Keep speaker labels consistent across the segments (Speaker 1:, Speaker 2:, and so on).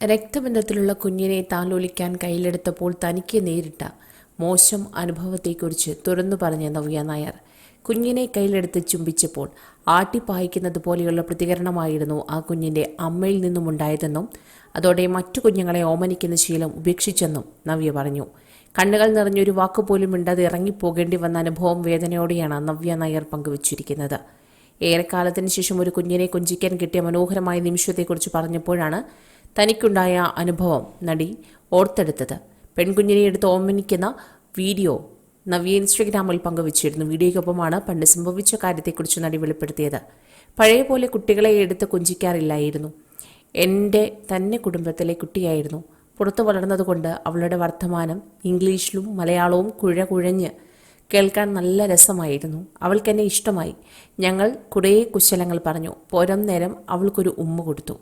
Speaker 1: രക്തബന്ധത്തിലുള്ള കുഞ്ഞിനെ താലോലിക്കാൻ കയ്യിലെടുത്തപ്പോൾ തനിക്ക് നേരിട്ട മോശം അനുഭവത്തെക്കുറിച്ച് തുറന്നു പറഞ്ഞ നവ്യ നായർ. കുഞ്ഞിനെ കയ്യിലെടുത്ത് ചുംബിച്ചപ്പോൾ ആട്ടിപ്പായിക്കുന്നത് പോലെയുള്ള പ്രതികരണമായിരുന്നു ആ കുഞ്ഞിന്റെ അമ്മയിൽ നിന്നുമുണ്ടായതെന്നും അതോടെ മറ്റു കുഞ്ഞുങ്ങളെ ഓമനിക്കുന്ന ശീലം ഉപേക്ഷിച്ചെന്നും നവ്യ പറഞ്ഞു. കണ്ണുകൾ നിറഞ്ഞൊരു വാക്കുപോലും മിണ്ടാതെ ഇറങ്ങിപ്പോകേണ്ടി വന്ന അനുഭവം വേദനയോടെയാണ് നവ്യ നായർ പങ്കുവച്ചിരിക്കുന്നത്. ഏറെക്കാലത്തിന് ശേഷം ഒരു കുഞ്ഞിനെ കൊഞ്ചിക്കാൻ കിട്ടിയ മനോഹരമായ നിമിഷത്തെക്കുറിച്ച് പറഞ്ഞപ്പോഴാണ് തനിക്കുണ്ടായ അനുഭവം നടി ഓർത്തെടുത്തത്. പെൺകുഞ്ഞിനെ എടുത്ത് ഓമനിക്കുന്ന വീഡിയോ നവ്യ ഇൻസ്റ്റഗ്രാമിൽ പങ്കുവച്ചിരുന്നു. വീഡിയോയ്ക്കൊപ്പമാണ് പണ്ട് സംഭവിച്ച കാര്യത്തെക്കുറിച്ച് നടി വെളിപ്പെടുത്തിയത്. പഴയ പോലെ കുട്ടികളെ എടുത്ത് കൊഞ്ചിക്കാറില്ലായിരുന്നു. എന്റെ തന്നെ കുടുംബത്തിലെ കുട്ടിയായിരുന്നു. പുറത്തു വളർന്നതുകൊണ്ട് അവളുടെ വർത്തമാനം ഇംഗ്ലീഷിലും മലയാളവും കുഴ കുഴഞ്ഞ് കേൾക്കാൻ നല്ല രസമായിരുന്നു. അവൾക്ക് എന്നെ ഇഷ്ടമായി. ഞങ്ങൾ കുറേ കുശലങ്ങൾ പറഞ്ഞു. പോരം നേരം അവൾക്കൊരു ഉമ്മ കൊടുത്തു.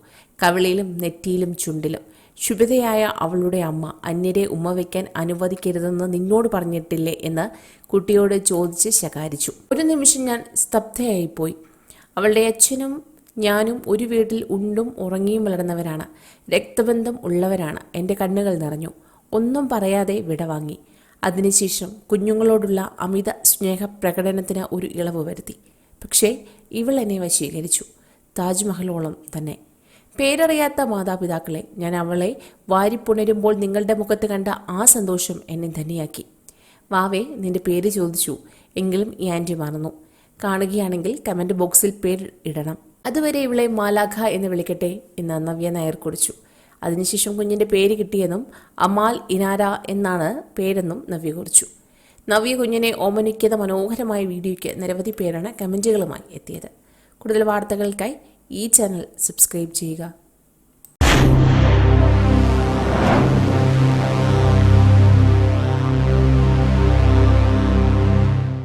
Speaker 1: കവിളിയിലും നെറ്റിയിലും ചുണ്ടിലും. ശുഭിതയായ അവളുടെ അമ്മ അന്യരെ ഉമ്മ വയ്ക്കാൻ അനുവദിക്കരുതെന്ന് നിന്നോട് പറഞ്ഞിട്ടില്ലേ? എന്ന് കുട്ടിയോട് ചോദിച്ച് ശകാരിച്ചു. ഒരു നിമിഷം ഞാൻ സ്തബ്ധയായിപ്പോയി. അവളുടെ അച്ഛനും ഞാനും ഒരു വീട്ടിൽ ഉണ്ടും ഉറങ്ങിയും വളർന്നവരാണ്. രക്തബന്ധം ഉള്ളവരാണ്. എന്റെ കണ്ണുകൾ നിറഞ്ഞു. ഒന്നും പറയാതെ വിടവാങ്ങി. അതിനുശേഷം കുഞ്ഞുങ്ങളോടുള്ള അമിത സ്നേഹപ്രകടനത്തിന് ഒരു ഇളവ് വരുത്തി. പക്ഷേ ഇവൾ എന്നെ വശീകരിച്ചു. താജ്മഹലോളം തന്നെ. പേരറിയാത്ത മാതാപിതാക്കളെ ഞാൻ അവളെ വാരിപ്പുണരുമ്പോൾ നിങ്ങളുടെ മുഖത്ത് കണ്ട ആ സന്തോഷം എന്നെ ധന്യയാക്കി. വാവേ നിന്റെ പേര് ചോദിച്ചു. എങ്കിലും ഈ ആന്റി മറന്നു. കാണുകയാണെങ്കിൽ കമന്റ് ബോക്സിൽ പേര് ഇടണം. അതുവരെ ഇവളെ മാലാഖ എന്ന് വിളിക്കട്ടെ എന്ന് നവ്യ നായർ കുറിച്ചു. അതിനുശേഷം കുഞ്ഞിന്റെ പേര് കിട്ടിയെന്നും അമാൽ ഇനാര എന്നാണ് പേരെന്നും നവ്യ കുറിച്ചു. നവ്യ കുഞ്ഞിനെ ഓമനിക്കുന്ന മനോഹരമായ വീഡിയോയ്ക്ക് നിരവധി പേരാണ് കമന്റുകളുമായി എത്തിയത്. കൂടുതൽ വാർത്തകൾക്കായി ഈ ചാനൽ സബ്സ്ക്രൈബ് ചെയ്യുക.